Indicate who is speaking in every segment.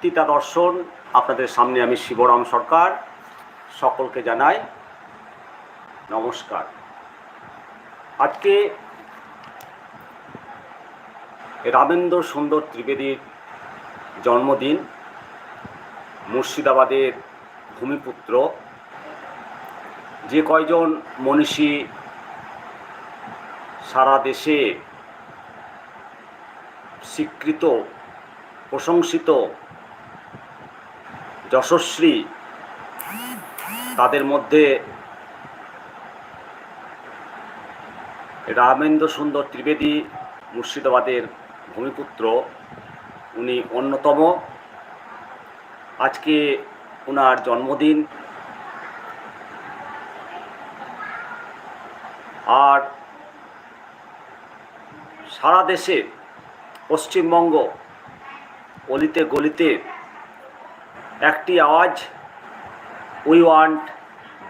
Speaker 1: তিতা দর্শন। আপনাদের সামনে আমি শিবরাম সরকার। সকলকে জানাই নমস্কার। আজকে রামেন্দ্র সুন্দর ত্রিবেদীর জন্মদিন, মুর্শিদাবাদের ভূমিপুত্র। যে কয়জন মনীষী সারা দেশে স্বীকৃত, প্রশংসিত যশস্বী তাদের মধ্যে রামেন্দ্র সুন্দর ত্রিবেদী মুর্শিদাবাদের ভূমিপুত্র। উনি অন্যতম। আজকে ওনার জন্মদিন। আর সারা দেশে পশ্চিমবঙ্গ অলিতে গলিতে একটি আওয়াজ we want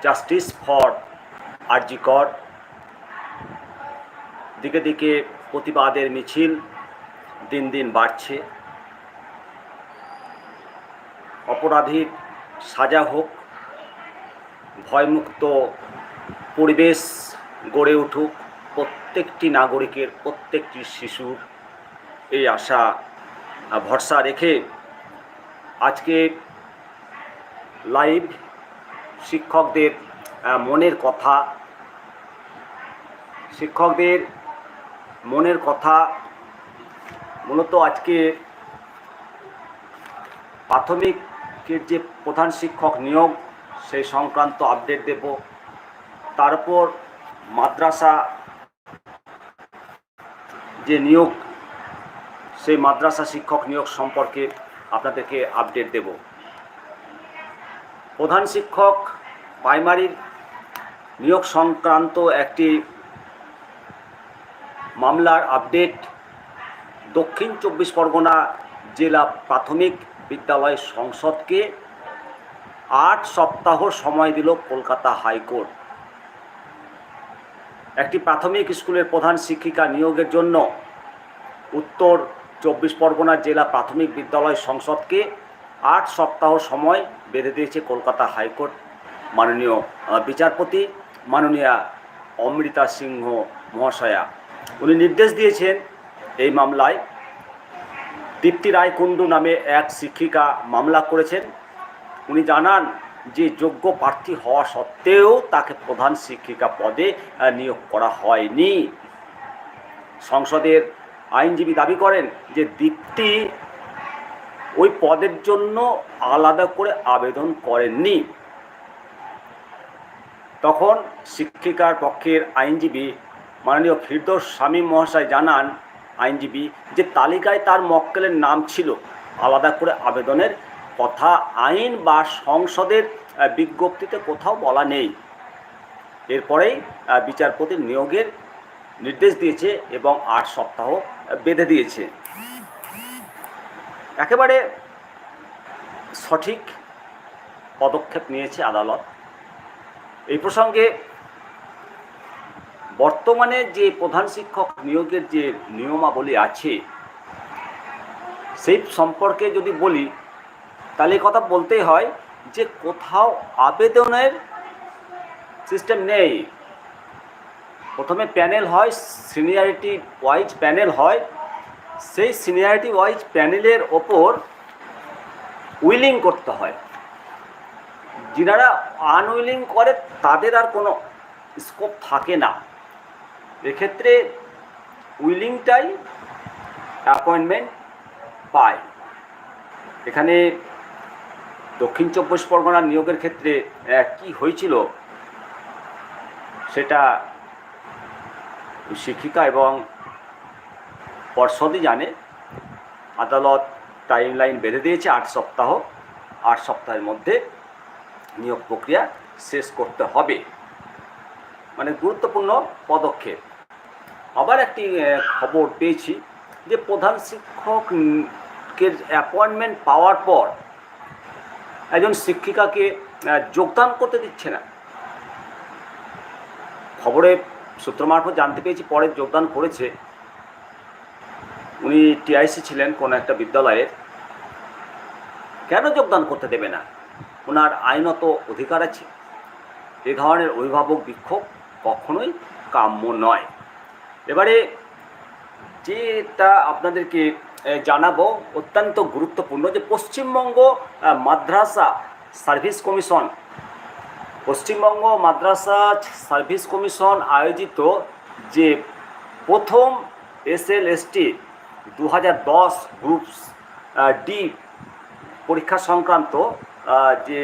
Speaker 1: justice for RG Kar দিকে দিকে প্রতিবাদের মিছিল দিন দিন বাড়ছে। অপরাধীর সাজা হোক, ভয়মুক্ত পরিবেশ গড়ে উঠুক, প্রত্যেকটি নাগরিকের, প্রত্যেকটি শিশুর এই আশা, ভরসা রেখে আজকে লাইভ শিক্ষকদের মনের কথা। শিক্ষকদের মনের কথা মূলত আজকে প্রাথমিকের যে প্রধান শিক্ষক নিয়োগ, সেই সংক্রান্ত আপডেট দেব। তারপর মাদ্রাসা যে নিয়োগ, সেই মাদ্রাসা শিক্ষক নিয়োগ সম্পর্কে আপনাদেরকে আপডেট দেব। প্রধান শিক্ষক, প্রাইমারির নিয়োগ সংক্রান্ত একটি মামলার আপডেট, দক্ষিণ চব্বিশ পরগনা জেলা প্রাথমিক বিদ্যালয় সংসদকে আট সপ্তাহ সময় দিল কলকাতা হাইকোর্ট। একটি প্রাথমিক স্কুলের প্রধান শিক্ষিকা নিয়োগের জন্য উত্তর চব্বিশ পরগনা জেলা প্রাথমিক বিদ্যালয় সংসদকে আট সপ্তাহ সময় বেঁধে দিয়েছে কলকাতা হাইকোর্ট। মাননীয় বিচারপতি মাননীয়া অমৃতা সিংহ মহাশয়া। উনি নির্দেশ দিয়েছেন এই মামলায় দীপ্তি রায় কুণ্ডু নামে এক শিক্ষিকা মামলা করেছেন। উনি জানান যে যোগ্য প্রার্থী হওয়া সত্ত্বেও তাকে প্রধান শিক্ষিকা পদে নিয়োগ করা হয়নি। সংসদের আইনজীবী দাবি করেন যে দীপ্তি ওই পদের জন্য আলাদা করে আবেদন করেননি। তখন শিক্ষিকার পক্ষের আইনজীবী মাননীয় ফিরদৌস স্বামী মহাশয় জানান আইনজীবী যে তালিকায় তার মক্কেলের নাম ছিল। আলাদা করে আবেদনের কথা আইন বা সংসদের বিজ্ঞপ্তিতে কোথাও বলা নেই। এরপরেই আহ, বিচারপতির নিয়োগের নির্দেশ দিয়েছে এবং আট সপ্তাহ বেঁধে দিয়েছে। একেবারে সঠিক পদক্ষেপ নিয়েছে আদালত। এই প্রসঙ্গে বর্তমানে যে প্রধান শিক্ষক নিয়োগের যে নিয়মাবলী আছে, সেই সম্পর্কে যদি বলি, তাহলে কথা বলতেই হয় যে কোথাও আবেদনের সিস্টেম নেই। প্রথমে প্যানেল হয়, সিনিয়রিটি ওয়াইজ প্যানেল হয় সেই সিনিয়রিটি ওয়াইজ প্যানেলের ওপর উইলিং করতে হয়। যিনারা আনউইলিং করে, তাদের আর কোনো স্কোপ থাকে না। এক্ষেত্রে উইলিংটাই অ্যাপয়েন্টমেন্ট পায়। এখানে দক্ষিণ চব্বিশ পরগনার নিয়োগের ক্ষেত্রে কি হয়েছিল সেটা শিক্ষিকা এবং পর্ষদই জানে। আদালত টাইম লাইন বেঁধে দিয়েছে, আট সপ্তাহ। আট সপ্তাহের মধ্যে নিয়োগ প্রক্রিয়া শেষ করতে হবে। মানে গুরুত্বপূর্ণ পদক্ষেপ। আবার একটি খবর পেয়েছি যে প্রধান শিক্ষকের অ্যাপয়েন্টমেন্ট পাওয়ার পর একজন শিক্ষিকাকে যোগদান করতে দিচ্ছে না। খবরে সূত্র মারফত জানতে পেরেছি, পরে যোগদান করেছে। উনি টিআইসি ছিলেন কোনো একটা বিদ্যালয়ের। কেন যোগদান করতে দেবে না? ওনার আইনত অধিকার আছে। এ ধরনের অভিভাবক, বিক্ষোভ কখনোই কাম্য নয়। এবারে যেটা আপনাদেরকে জানাব, অত্যন্ত গুরুত্বপূর্ণ যে Paschimbanga Madrasa service commission, Paschimbanga Madrasa service commission আয়োজিত যে প্রথম এস এল এস টি দু হাজার দশ গ্রুপ ডি পরীক্ষা সংক্রান্ত যে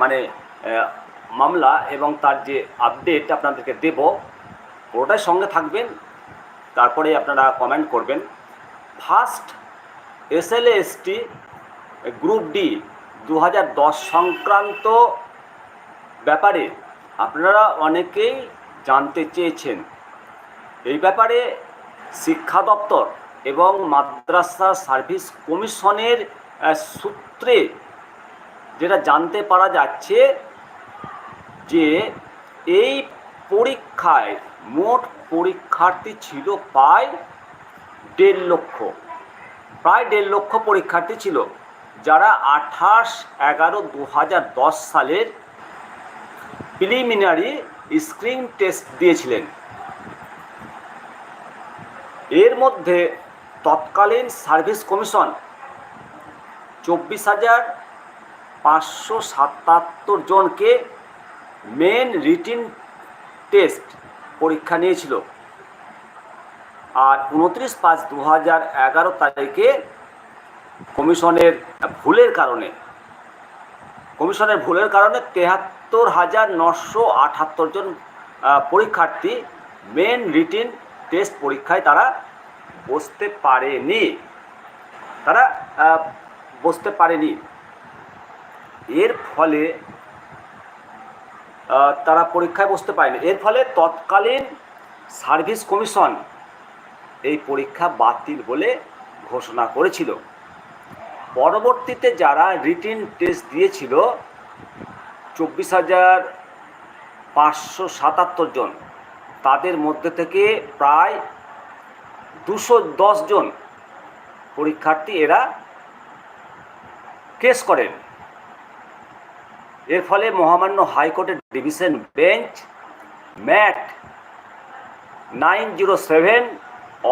Speaker 1: মানে মামলা এবং তার যে আপডেট আপনাদেরকে দেব, পুরোটাই সঙ্গে থাকবেন। তারপরে আপনারা কমেন্ট করবেন। First S L group D দু হাজার দশ সংক্রান্ত ব্যাপারে আপনারা অনেকেই জানতে চেয়েছেন। এই ব্যাপারে শিক্ষা দপ্তর এবং মাদ্রাসা সার্ভিস কমিশনের সূত্রে যেটা জানতে পারা যাচ্ছে যে এই পরীক্ষায় মোট পরীক্ষার্থী ছিল প্রায় দেড় লক্ষ। প্রায় দেড় লক্ষ পরীক্ষার্থী ছিল, যারা আঠাশ এগারো দু সালের প্রিলিমিনারি স্ক্রিন টেস্ট দিয়েছিলেন। এর মধ্যে তৎকালীন সার্ভিস কমিশন চব্বিশ হাজার পাঁচশো সাতাত্তর জনকে মেন রিটিন টেস্ট পরীক্ষা নিয়েছিল। আর উনত্রিশ পাঁচ দু হাজার এগারো তারিখে কমিশনের ভুলের কারণে, কমিশনের ভুলের কারণে তেহাত্তর হাজার নশো আটাত্তর জন পরীক্ষার্থী মেন রিটিন টেস্ট পরীক্ষায় তারা বসতে পারেনি। তারা বসতে পারেনি। এর ফলে তারা পরীক্ষায় বসতে পারেনি। এর ফলে তৎকালীন সার্ভিস কমিশন এই পরীক্ষা বাতিল বলে ঘোষণা করেছিল। পরবর্তীতে যারা রিটিন টেস্ট দিয়েছিল, চব্বিশ হাজার পাঁচশো সাতাত্তর জন তাদের মধ্যে থেকে প্রায় দুশো জন পরীক্ষার্থী এরা কেস করেন। এর ফলে মহামান্য হাইকোর্টের division bench MAT nine zero seven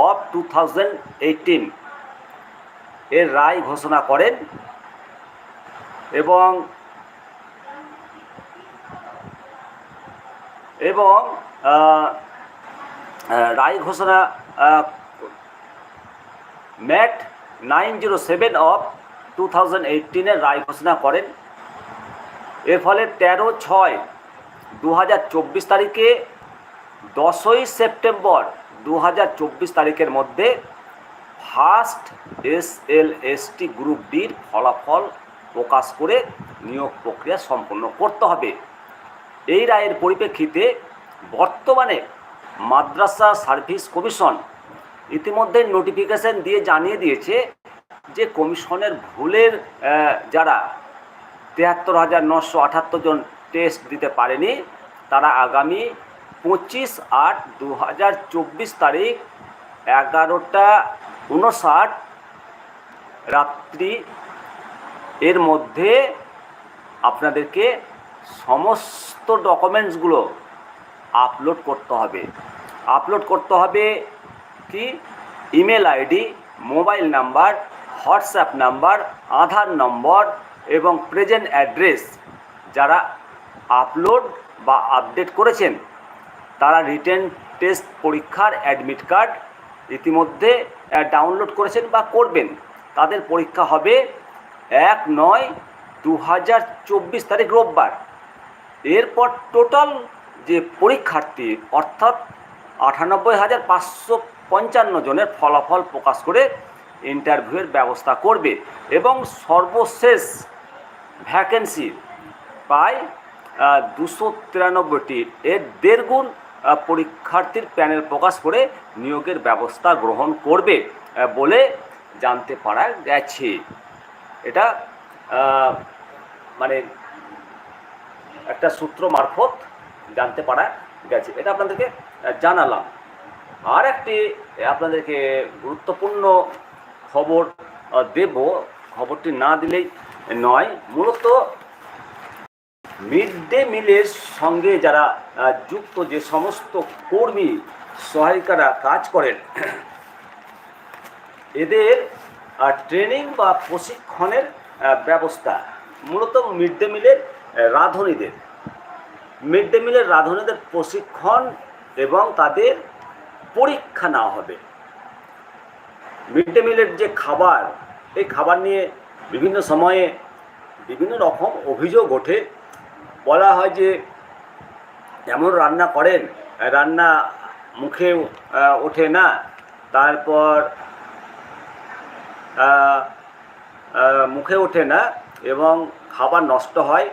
Speaker 1: of two thousand এর রায় ঘোষণা করেন এবং এবং রায় ঘোষণা MAT nine zero seven of two thousand এইটিনের রায় ঘোষণা করেন। এর ফলে তেরো ছয় দু হাজার চব্বিশ তারিখে, দশই সেপ্টেম্বর দু হাজার চব্বিশ তারিখের মধ্যে first S L S T group ডির ফলাফল প্রকাশ করে নিয়োগ প্রক্রিয়া সম্পন্ন করতে হবে। এই রায়ের পরিপ্রেক্ষিতে বর্তমানে মাদ্রাসা সার্ভিস কমিশন ইতিমধ্যে নোটিফিকেশন দিয়ে জানিয়ে দিয়েছে যে কমিশনের ভুলের যারা তেহাত্তর হাজার নশো আটাত্তর জন টেস্ট দিতে পারেনি, তারা আগামী পঁচিশ আট দু হাজার চব্বিশ তারিখ এগারোটা উনষাট রাত্রি এর মধ্যে আপনাদেরকে সমস্ত ডকুমেন্টসগুলো আপলোড করতে হবে। আপলোড করতে হবে কি? Email ID mobile number WhatsApp number Aadhaar number এবং প্রেজেন্ট অ্যাড্রেস যারা আপলোড বা আপডেট করেছেন, তারা রিটেন টেস্ট পরীক্ষার অ্যাডমিট কার্ড ইতিমধ্যে ডাউনলোড করেছেন বা করবেন। তাদের পরীক্ষা হবে এক নয় দু হাজার চব্বিশ তারিখ রোববার। এরপর টোটাল যে পরীক্ষার্থী, অর্থাৎ আটানব্বই হাজার পাঁচশো পঞ্চান্ন জনের ফলাফল প্রকাশ করে ইন্টারভিউয়ের ব্যবস্থা করবে এবং সর্বশেষ ভ্যাকেন্সি প্রায় দুশো তিরানব্বইটি। এর দেড় গুণ পরীক্ষার্থীর প্যানেল প্রকাশ করে নিয়োগের ব্যবস্থা গ্রহণ করবে বলে জানতে পারা গেছে। এটা মানে একটা সূত্র মারফত জানতে পারা গেছে। এটা আপনাদেরকে জানালাম। আর একটি আপনাদেরকে গুরুত্বপূর্ণ খবর দেব। খবরটি না দিলেই নয়। মূলত মিড ডে মিলের সঙ্গে যারা যুক্ত যে সমস্ত কর্মী, সহায়িকারা কাজ করেন, এদের ট্রেনিং বা প্রশিক্ষণের ব্যবস্থা। মূলত মিড ডে মিলের রাঁধুনিদের। মিড ডে মিলের রাঁধুনিদের প্রশিক্ষণ এবং তাদের পরীক্ষা নেওয়া হবে। মিড ডে মিলের যে খাবার, এই খাবার নিয়ে বিভিন্ন সময়ে বিভিন্ন রকম অভিযোগ ওঠে। বলা হয় যে, এমন রান্না করেন, রান্না মুখে ওঠে না। তারপর মুখে ওঠে না এবং খাবার নষ্ট হয়।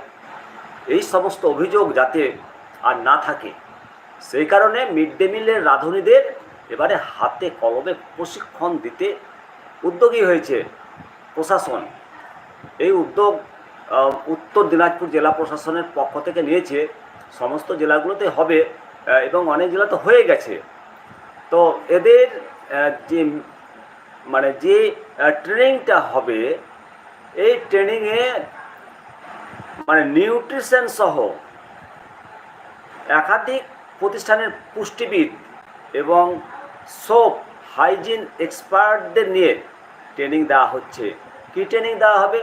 Speaker 1: এই সমস্ত অভিযোগ যাতে আর না থাকে, সেই কারণে মিড ডে মিলের রাঁধুনিদের এবারে হাতে কলমে প্রশিক্ষণ দিতে উদ্যোগী হয়েছে প্রশাসন। এই উদ্যোগ উত্তর দিনাজপুর জেলা প্রশাসনের পক্ষ থেকে নিয়েছে। সমস্ত জেলাগুলোতে হবে এবং অনেক জেলা তো হয়ে গেছে। তো এদের যে মানে যে ট্রেনিংটা হবে, এই ট্রেনিংয়ে মানে নিউট্রিশন সহ একাধিক প্রতিষ্ঠানের পুষ্টিবিদ এবং সোপ হাইজিন এক্সপার্টদের নিয়ে ট্রেনিং দেওয়া হচ্ছে। কী ট্রেনিং দেওয়া হবে?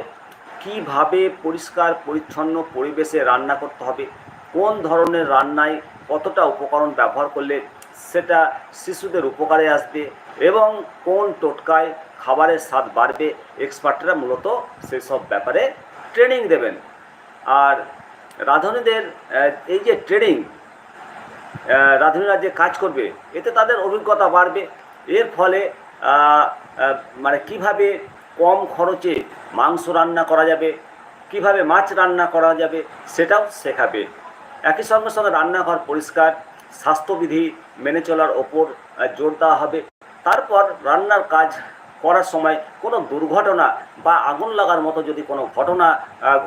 Speaker 1: কীভাবে পরিষ্কার, পরিচ্ছন্ন পরিবেশে রান্না করতে হবে? কোন ধরনের রান্নায় কতটা উপকরণ ব্যবহার করলে সেটা শিশুদের উপকারে আসবে? এবং কোন টোটকায় খাবারের স্বাদ বাড়বে? এক্সপার্টরা মূলত সেসব ব্যাপারে ট্রেনিং দেবেন। আর রাঁধুনিদের এই যে ট্রেনিং রাঁধুনিরা যে কাজ করবে, এতে তাদের অভিজ্ঞতা বাড়বে। এর ফলে মানে কীভাবে কম খরচে মাংস রান্না করা যাবে, কীভাবে মাছ রান্না করা যাবে, সেটাও শেখাবে। একই সঙ্গে সঙ্গে রান্নাঘর পরিষ্কার, স্বাস্থ্যবিধি মেনে চলার ওপর জোর দেওয়া হবে। তারপর রান্নার কাজ করার সময় কোনো দুর্ঘটনা বা আগুন লাগার মতো যদি কোনো ঘটনা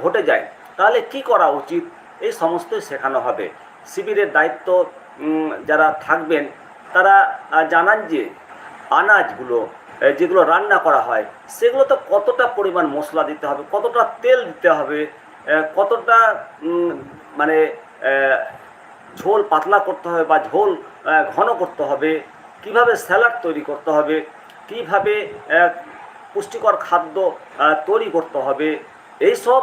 Speaker 1: ঘটে যায় তাহলে কি করা উচিত? এই সমস্তই শেখানো হবে। শিবিরের দায়িত্ব যারা থাকবেন, তারা জানান যে আনাজগুলো যেগুলো রান্না করা হয়, সেগুলো তো কতটা পরিমাণ মশলা দিতে হবে, কতটা তেল দিতে হবে কতটা মানে ঝোল পাতলা করতে হবে বা ঝোল ঘন করতে হবে, কীভাবে স্যালাড তৈরি করতে হবে, কীভাবে পুষ্টিকর খাদ্য তৈরি করতে হবে, এইসব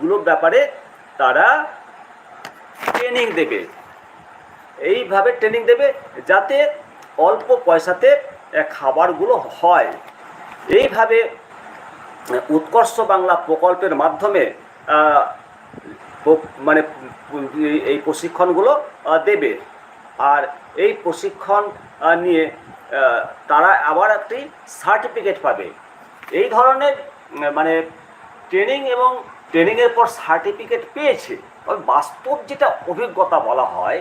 Speaker 1: গুলোর ব্যাপারে তারা ট্রেনিং দেবে। এইভাবে ট্রেনিং দেবে যাতে অল্প পয়সাতে খাবারগুলো হয়। এইভাবে উৎকর্ষ বাংলা প্রকল্পের মাধ্যমে মানে এই- প্রশিক্ষণগুলো দেবে। আর এই প্রশিক্ষণ নিয়ে তারা আবার একটি সার্টিফিকেট পাবে। এই ধরনের মানে ট্রেনিং এবং ট্রেনিংয়ের পর সার্টিফিকেট পেয়েছে, তবে বাস্তব যেটা অভিজ্ঞতা বলা হয়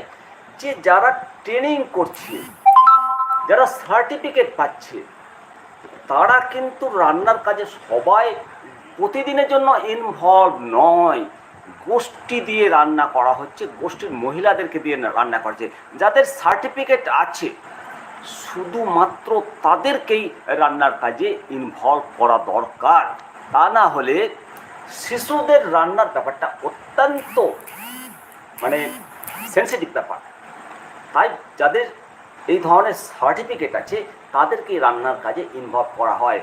Speaker 1: যে যারা ট্রেনিং করছে, যারা সার্টিফিকেট পাচ্ছে, তারা কিন্তু রান্নার কাজে সবাই প্রতিদিনের জন্য ইনভলভ নয়। গোষ্ঠী দিয়ে রান্না করা হচ্ছে, গোষ্ঠীর মহিলাদেরকে দিয়ে রান্না করছে যাদের সার্টিফিকেট আছে, শুধুমাত্র তাদেরকেই রান্নার কাজে ইনভলভ করা দরকার। তা না হলে শিশুদের রান্নার ব্যাপারটা অত্যন্ত মানে সেন্সিটিভ ব্যাপার। তাই যাদের এই ধরনের সার্টিফিকেট আছে, তাদেরকে রান্নার কাজে ইনভলভ করা হয়।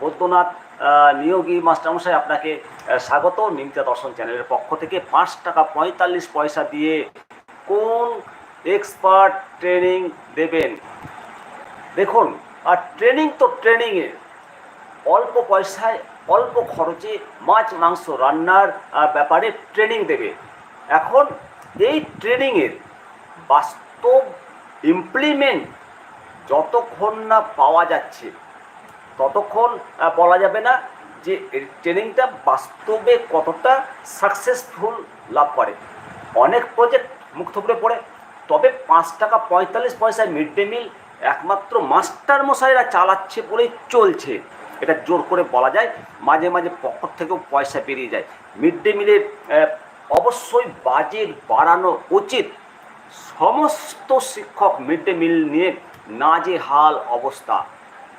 Speaker 1: বৈদ্যনাথ নিয়োগী মাস্টারমশাই আপনাকে স্বাগত নিমিতা দর্শন চ্যানেলের পক্ষ থেকে পাঁচ টাকা পঁয়তাল্লিশ পয়সা দিয়ে কোন এক্সপার্ট ট্রেনিং দেবেন? দেখুন, আর ট্রেনিং তো ট্রেনিংয়ে অল্প পয়সায় অল্প খরচে মাছ, মাংস রান্নার ব্যাপারে ট্রেনিং দেবে। এখন এই ট্রেনিংয়ের বাস্তব ইমপ্লিমেন্ট যতক্ষণ না পাওয়া যাচ্ছে, ততক্ষণ বলা যাবে না যে এই ট্রেনিংটা বাস্তবে কতটা সাকসেসফুল লাভ করে। অনেক প্রজেক্ট মুখ থুবড়ে পড়ে, তবে পাঁচ টাকা পঁয়তাল্লিশ পয়সায় মিড ডে মিল একমাত্র মাস্টার মশাইরা চালাচ্ছে বলেই চলছে। এটা জোর করে বলা যায়, মাঝে মাঝে পকেট থেকেও পয়সা বেরিয়ে যায়। মিড ডে মিলের অবশ্যই বাজেট বাড়ানো উচিত। সমস্ত শিক্ষক মিড ডে মিল নিয়ে নাজেহাল অবস্থা।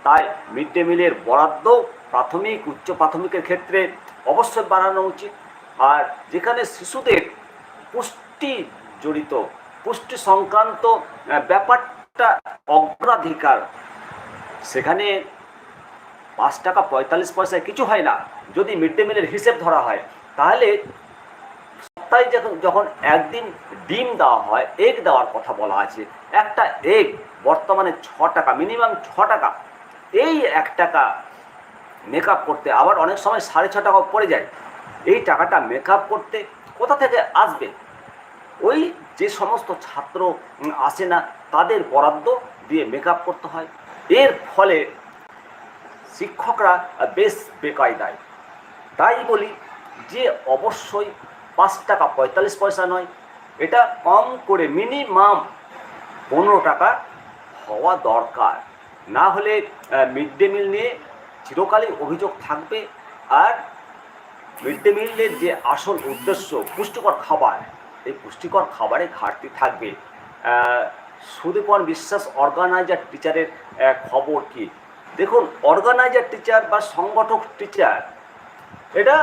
Speaker 1: তাই মিড ডে মিলের বরাদ্দ প্রাথমিক, উচ্চ প্রাথমিকের ক্ষেত্রে অবশ্যই বাড়ানো উচিত। আর যেখানে শিশুদের পুষ্টি জড়িত, পুষ্টি সংক্রান্ত ব্যাপারটা অগ্রাধিকার, সেখানে পাঁচ টাকা পঁয়তাল্লিশ পয়সায় কিছু হয় না। যদি মিড ডে মিলের হিসেব ধরা হয়, তাহলে সপ্তাহে যখন যখন একদিন ডিম দেওয়া হয় এগ দেওয়ার কথা বলা আছে, একটা এগ বর্তমানে ছ টাকা মিনিমাম ছ টাকা, এই এক টাকা মেকআপ করতে আবার অনেক সময় সাড়ে ছ টাকাও পড়ে যায়। এই টাকাটা মেকআপ করতে কোথা থেকে আসবে? ওই যে সমস্ত ছাত্র আসে না, তাদের বরাদ্দ দিয়ে মেকআপ করতে হয়। এর ফলে শিক্ষকরা বেশ বেকায়দায়। তাই বলি যে অবশ্যই পাঁচ টাকা, পঁয়তাল্লিশ পয়সা নয়, এটা কম করে মিনিমাম পনেরো টাকা হওয়া দরকার। না হলে মিড ডে মিল নিয়ে চিরকালই অভিযোগ থাকবে আর মিড ডে মিলের যে আসল উদ্দেশ্য, পুষ্টিকর খাবার, এই পুষ্টিকর খাবারে ঘাটতি থাকবে। সুদীপন বিশ্বাস অর্গানাইজার টিচারের খবর কি? দেখুন অর্গানাইজার টিচার বা সংগঠক টিচার এটা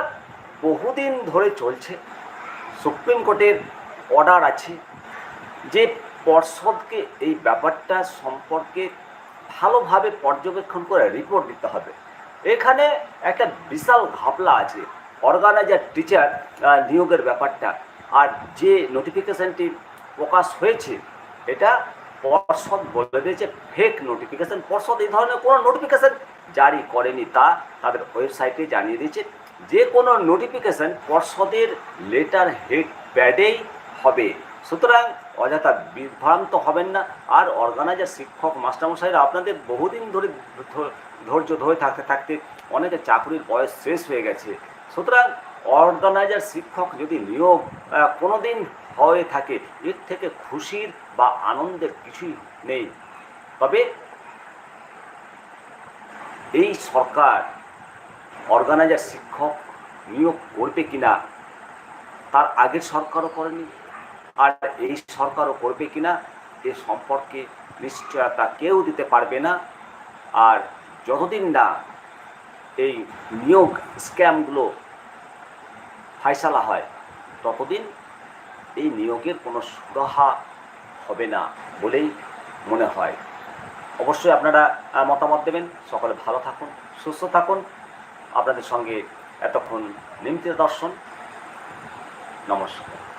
Speaker 1: বহুদিন ধরে চলছে। সুপ্রিম কোর্টের অর্ডার আছে যে পর্ষদকে এই ব্যাপারটা সম্পর্কে ভালোভাবে পর্যবেক্ষণ করে রিপোর্ট দিতে হবে। এখানে একটা বিশাল ঘাপলা আছে অর্গানাইজার টিচার নিয়োগের ব্যাপারটা। আর যে নোটিফিকেশনটি প্রকাশ হয়েছে, এটা পর্ষদ বলে দিয়েছে ফেক নোটিফিকেশন পর্ষদ এই ধরনের কোনো নোটিফিকেশন জারি করেনি। তা তাদের ওয়েবসাইটে জানিয়ে দিয়েছে যে কোনো নোটিফিকেশন পর্ষদের লেটার হেড প্যাডেই হবে। সুতরাং অযথা বিভ্রান্ত হবেন না। আর অর্গানাইজার শিক্ষক মাস্টারমশাইরা আপনাদের বহুদিন ধরে ধৈর্য ধরে থাকতে থাকতে অনেকে চাকরির বয়স শেষ হয়ে গেছে। সুতরাং অর্গানাইজার শিক্ষক যদি নিয়োগ আহ, কোনোদিন হয়ে থাকে এর থেকে খুশির বা আনন্দের কিছুই নেই। তবে এই সরকার অর্গানাইজার শিক্ষক নিয়োগ করবে কিনা, তার আগের সরকারও করেনি, আর এই সরকারও করবে কিনা, এ সম্পর্কে নিশ্চয়তা কেউ দিতে পারবে না। আর যতদিন না এই নিয়োগ স্ক্যামগুলো ফাইসালা হয়, ততদিন এই নিয়োগের কোনো সুরাহা হবে না বলেই মনে হয়। অবশ্যই আপনারা মতামত দেবেন। সকলে ভালো থাকুন, সুস্থ থাকুন। আপনাদের সঙ্গে এতক্ষণ নিমিত দর্শন। নমস্কার।